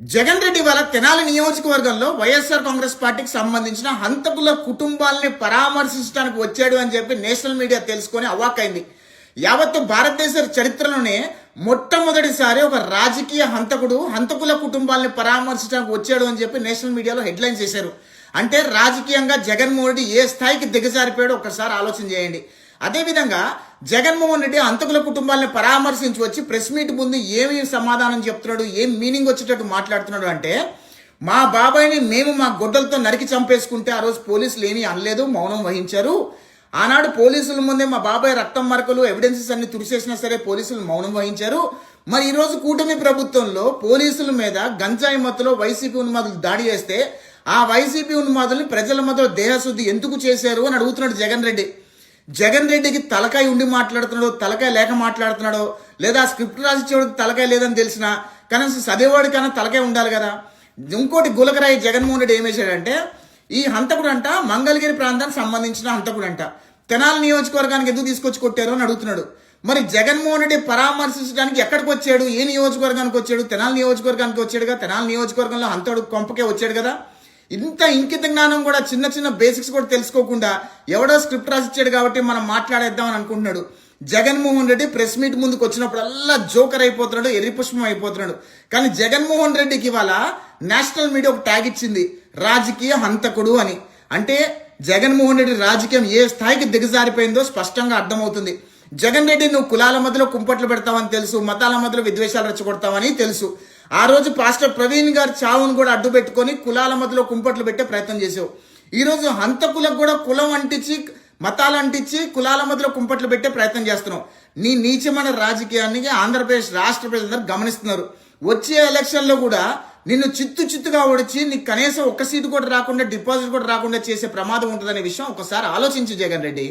జగన్ రెడ్డి వల్ల తెనాలి నియోజకవర్గంలో వైఎస్ఆర్ కాంగ్రెస్ పార్టీకి సంబంధించిన హంతకుల కుటుంబాలని పరామర్శించడానికి వచ్చాడు అని చెప్పి నేషనల్ మీడియా తెలుసుకొని అవాక్కైంది. యావత్తు భారతదేశ చరిత్రలోనే మొట్టమొదటిసారి ఒక రాజకీయ హంతకుడు హంతకుల కుటుంబాలని పరామర్శించడానికి వచ్చాడు అని చెప్పి నేషనల్ మీడియాలో హెడ్లైన్ చేశారు. అంటే రాజకీయంగా జగన్మోహన్ రెడ్డి ఏ స్థాయికి దిగజారిపోయాడో ఒకసారి ఆలోచన చేయండి. అదేవిధంగా జగన్మోహన్ రెడ్డి అంతకుల కుటుంబాలను పరామర్శించి వచ్చి ప్రెస్ మీట్ ముందు ఏమి సమాధానం చెప్తున్నాడు ఏం మీనింగ్ వచ్చేటట్టు మాట్లాడుతున్నాడు అంటే మా బాబాయ్ని మేము మా గొడ్డలతో నరికి చంపేసుకుంటే ఆ రోజు పోలీసులు ఏమీ అనలేదు మౌనం వహించారు. ఆనాడు పోలీసుల ముందే మా బాబాయ్ రక్తం మరకలు ఎవిడెన్సెస్ అన్ని తుడిచేసినా సరే పోలీసులు మౌనం వహించారు. మరి ఈరోజు కూటమి ప్రభుత్వంలో పోలీసుల మీద గంజాయి మత్తులో వైసీపీ ఉన్మాదులు దాడి చేస్తే ఆ వైసీపీ ఉన్మాదుల్ని ప్రజల మధ్యలో దేహశుద్ధి ఎందుకు చేశారు అని అడుగుతున్నాడు జగన్ రెడ్డి. జగన్ రెడ్డికి తలకాయ ఉండి మాట్లాడుతున్నాడో తలకాయ లేక మాట్లాడుతున్నాడో లేదా స్క్రిప్ట్ రాసిచ్చేవాడికి తలకాయ లేదని తెలిసినా కనీసం చదివేవాడికైనా తలకాయ ఉండాలి కదా. ఇంకోటి గులకరాయి జగన్మోహన్ రెడ్డి ఏం వేశాడంటే ఈ హంతకుడు అంట మంగళగిరి ప్రాంతానికి సంబంధించిన హంతకుడు అంట తెనాలి నియోజకవర్గానికి ఎందుకు తీసుకొచ్చి కొట్టారు అని అడుగుతున్నాడు. మరి జగన్మోహన్ రెడ్డి పరామర్శించడానికి ఎక్కడికి వచ్చాడు? ఏ నియోజకవర్గానికి వచ్చాడు? తెనాలి నియోజకవర్గానికి వచ్చాడుగా? తెనాలి నియోజకవర్గంలో హంతడు కొంపకే వచ్చాడు కదా. ఇంత ఇంకిత జ్ఞానం కూడా చిన్న చిన్న బేసిక్స్ కూడా తెలుసుకోకుండా ఎవడో స్క్రిప్ట్ రాసిచ్చాడు కాబట్టి మనం మాట్లాడేద్దామని అనుకుంటున్నాడు. జగన్మోహన్ రెడ్డి ప్రెస్ మీట్ ముందుకు వచ్చినప్పుడల్లా జోకర్ అయిపోతున్నాడు ఎర్రిపుష్పం అయిపోతున్నాడు. కానీ జగన్మోహన్ రెడ్డికి ఇవాళ నేషనల్ మీడియా ఒక ట్యాగ్ ఇచ్చింది రాజకీయ హంతకుడు అని. అంటే జగన్మోహన్ రెడ్డి రాజకీయం ఏ స్థాయికి దిగజారిపోయిందో స్పష్టంగా అర్థమవుతుంది. జగన్ రెడ్డి నువ్వు కులాల మధ్యలో కుంపట్లు పెడతావని తెలుసు మతాల మధ్యలో విద్వేషాలు రెచ్చగొడతావని తెలుసు. ఆ రోజు పాస్టర్ ప్రవీణ్ గారి చావును కూడా అడ్డు పెట్టుకొని కులాల మధ్యలో కుంపట్లు పెట్టే ప్రయత్నం చేసావు ఈరోజు హంతకులకు కూడా కులం అంటించి మతాలు అంటించి కులాల మధ్యలో కుంపట్లు పెట్టే ప్రయత్నం చేస్తున్నావు. నీ నీచమైన రాజకీయాన్ని ఆంధ్రప్రదేశ్ రాష్ట్ర ప్రజలందరూ గమనిస్తున్నారు. వచ్చే ఎలక్షన్లో కూడా నిన్ను చిత్తు చిత్తుగా ఓడిచి నీకు కనీసం ఒక్క సీటు కూడా రాకుండా డిపాజిట్ కూడా రాకుండా చేసే ప్రమాదం ఉంటుందనే విషయం ఒకసారి ఆలోచించు జగన్ రెడ్డి.